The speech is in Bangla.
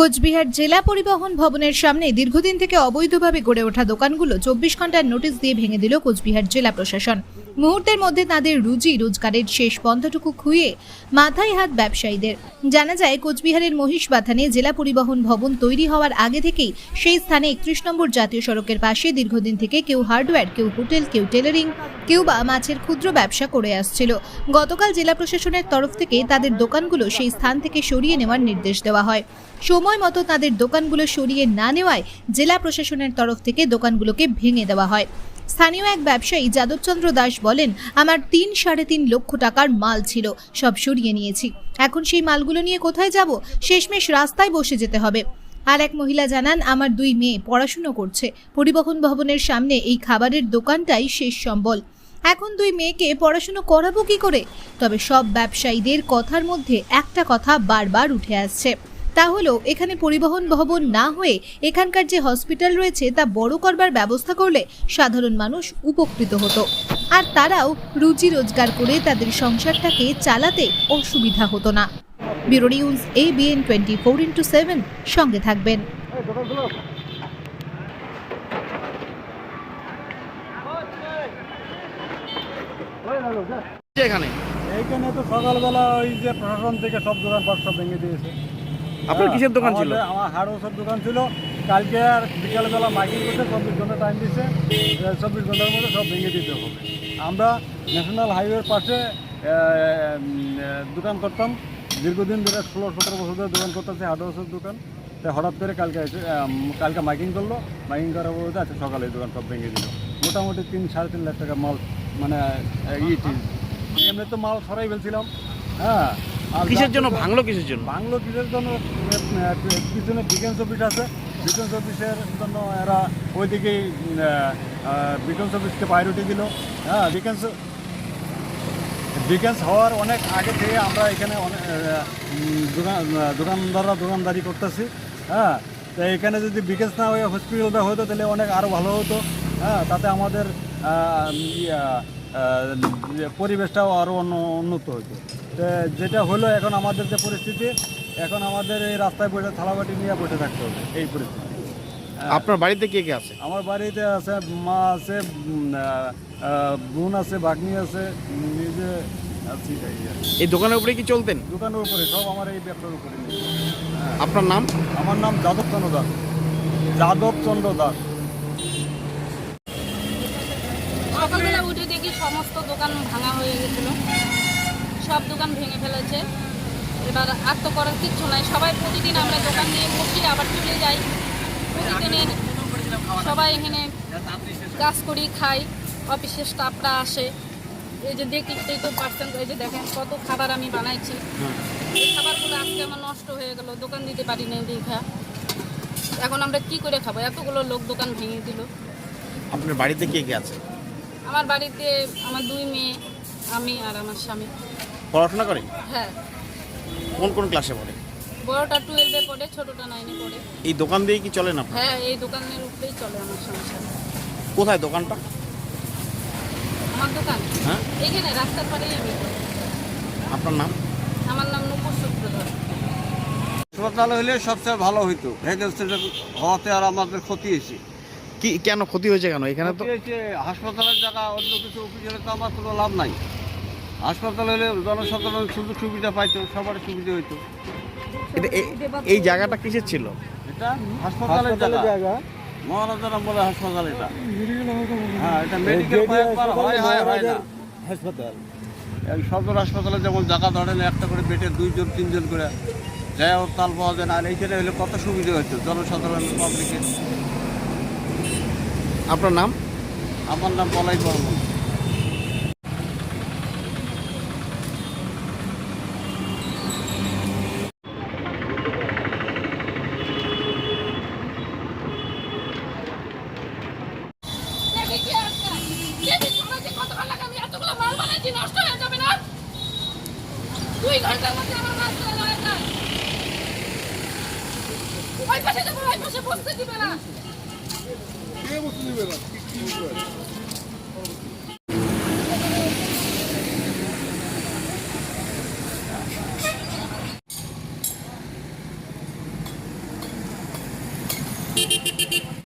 কোচবিহার জেলা পরিবহন ভবনের সামনে দীর্ঘদিন থেকে অবৈধভাবে গড়ে ওঠা দোকানগুলো চব্বিশ ঘণ্টার নোটিশ দিয়ে ভেঙে দিল কোচবিহার জেলা প্রশাসন। মুহূর্তের মধ্যে তাদের রুজি রোজগারের শেষ বন্ধটুকু খুইয়ে মাথায় হাত ব্যবসায়ীদের। জানা যায়, কোচবিহারের মহিষবাথানে জেলা পরিবহন ভবন তৈরি হওয়ার আগে থেকেই সেই স্থানে একত্রিশ নম্বর জাতীয় সড়কের পাশে দীর্ঘদিন থেকে কেউ হার্ডওয়্যার, কেউ হোটেল, কেউ টেলারিং, কেউ বা মাছের ক্ষুদ্র ব্যবসা করে আসছিল। গতকাল জেলা প্রশাসনের তরফ থেকে তাদের দোকানগুলো সেই স্থান থেকে সরিয়ে নেওয়ার নির্দেশ দেওয়া হয়। সময় মতো তাদের দোকানগুলো সরিয়ে না নেওয়ায় জেলা প্রশাসনের তরফ থেকে দোকানগুলোকে ভেঙে দেওয়া হয়। স্থানীয় এক ব্যবসায়ী যাদবচন্দ্র দাস বলেন, আমার তিন সাড়ে তিন লক্ষ টাকার মাল ছিল, সব সরিয়ে নিয়েছি। এখন সেই মালগুলো নিয়ে কোথায় যাব? শেষমেশ রাস্তায় বসে যেতে হবে। আর এক মহিলা জানান, আমার দুই মেয়ে পড়াশুনো করছে। পরিবহন ভবনের সামনে এই খাবারের দোকানটাই শেষ সম্বল। এখন দুই মেয়েকে পড়াশুনো করাবো কি করে? তবে সব ব্যবসায়ীদের কথার মধ্যে একটা কথা বারবার উঠে আসছে। তা হলো এখানে পরিবহন ভবন না হয়ে এখানকার যে হসপিটাল রয়েছে তা বড় করবার ব্যবস্থা করলে সাধারণ মানুষ উপকৃত হতো। আর তারাও রুজি রোজগার করে তাদের সংসারটাকে চালাতে অসুবিধা হতো না। ব্যুরো নিউজ এ BN twenty four into seven. সঙ্গে থাকবেন। এখানে? এইখানে তো সকালবেলা ওই যে প্রশাসন থেকে সব দোকানপাট সব ভেঙে দিয়েছে। আপনার হ্যাঁ, কিসের দোকান ছিল? আমার হাড়ও সব দোকান ছিল। কালকে আর বিকালবেলা মাইকিং করতে চব্বিশ ঘণ্টা টাইম দিচ্ছে চব্বিশ ঘণ্টার মধ্যে সব ভেঙে দিতে হবে। আমরা ন্যাশনাল হাইওয়ের পাশে দোকান করতাম। দীর্ঘদিন ধরে ষোলো সতেরো বছর ধরে দোকান করতেছি হার্ডওয়ার্সের দোকান। তো হঠাৎ করে কালকে এসে কালকে মাইকিং করল। মাইকিং করার বলতে আজকে সকালে দোকান সব ভেঙে দিল। মোটামুটি তিন সাড়ে তিন লাখ টাকা মাল মানে আহ, ই এমনি তো মাল সরাই ফেলছিলাম। হ্যাঁ কিসের জন্য? ভাঙলো কিসের জন্য? বাংলো কিসের জন্য? পিছনে ডিফেন্স অফিস আছে। ডিফেন্স অফিসের জন্য এরা ওইদিকেই ডিফেন্স অফিসকে প্রায়োরিটি দিল। হ্যাঁ ডিফেন্স ডিফেন্স হওয়ার অনেক আগে থেকে আমরা এখানে অনেক দোকানদাররা দোকানদারি করতেছি। হ্যাঁ তো এখানে যদি বিকেন্স না হয়ে হসপিটালটা হতো তাহলে অনেক আরও ভালো হতো। হ্যাঁ তাতে আমাদের পরিবেশটাও আরও অন্য উন্নত হতো। যেটা হলো এখন আমাদের যে পরিস্থিতি এখন আমাদের এই রাস্তায় বসে থালাবাটি নিয়ে বসে থাকতে হবে এই পরিস্থিতি। আপনার বাড়িতে কে কে আছে? আমার বাড়িতে আছে মা আছে বোন আছে ভাগ্নি আছে নিজে আছি এই এই দোকানের উপরে কি চলতেন? দোকানের উপরে সব আমার এই ব্যবসার উপরে আপনার নাম? আমার নাম যাদব চন্দ্র দাস। যাদব চন্দ্র দাস। সকালবেলা উঠে দেখি সমস্ত দোকান ভাঙা হয়ে গেছিল। সব দোকান ভেঙে ফেলেছে। এবার আর তো করার কিচ্ছু নাই। সবাই প্রতিদিন আমরা দোকান নিয়ে বসি আবার চলে যাই। প্রতিদিনের সবাই এখানে কাজ করি খাই। অফিসের স্টাফরা আসে। এই যে দেখতেই তো পার্সেন্ট এই যে দেখেন কত খাবার আমি বানাইছি। এই খাবারগুলো আজকে আমার নষ্ট হয়ে গেল দোকান দিতে পারি না দেখা এখন আমরা কি করে খাব? এতগুলো লোক দোকান ভেঙে দিল। আপনার বাড়িতে কে কে আছে? আমার বাড়িতে আমার দুই মেয়ে আমি আর আমার স্বামী। পড়াশোনা করে? হ্যাঁ। কোন কোন ক্লাসে পড়ে? বড়টা টুয়েলভে পড়ে ছোটটা নাইনে পড়ে। এই দোকান দিয়ে কি চলে না? হ্যাঁ এই দোকানের উপরেই চলে আমার সংসার। কোথায় দোকানটা? আমার দোকান? হ্যাঁ। এখানে রাস্তার পাড়েই আমি করি। আপনার নাম? আমার নাম নুপুর হাসপাতাল হলে সবচেয়ে ভালো হইতো। ভ্যাকেন্সি হওয়াতে আর আমাদের ক্ষতি হয়েছে। কি কেন ক্ষতি হয়েছে কেন? এখানে তো ক্ষতি হয়েছে হাসপাতালের জায়গা অন্য কিছু অফিস হলে তো আমার কোনো লাভ নাই। হাসপাতাল হলে জনসাধারণ সুযোগ সুবিধা পাইতো সবার সুবিধা হইতো। এটা এই জায়গাটা কিসের ছিল? এটা হাসপাতালের জায়গা। মহারাজারা বলে হাসপাতাল এটা। হ্যাঁ এটা মেডিকেল হয় হয় হয় না। হাসপাতাল। এই সদর হাসপাতালে যেমন জায়গা ধরে না একটা করে বেটে দুইজন তিনজন করে। যায় ওর তাল পাওয়া যায় না। আর এইখানে হলে কত সুবিধা হইতো জনসাধারণ পাবলিকের আপনার নাম? আমার নাম বলাই বর্মন দেখি কি আছে দেখি তোমরা যে কতক্ষণ লাগে আমি এতগুলো মাল বানাইছি নষ্ট হয়ে যাবে না দুই ঘণ্টার মধ্যে আমার মাছ চলে যায় ওই পাশে যাব ওই পাশে বসতে দিবে না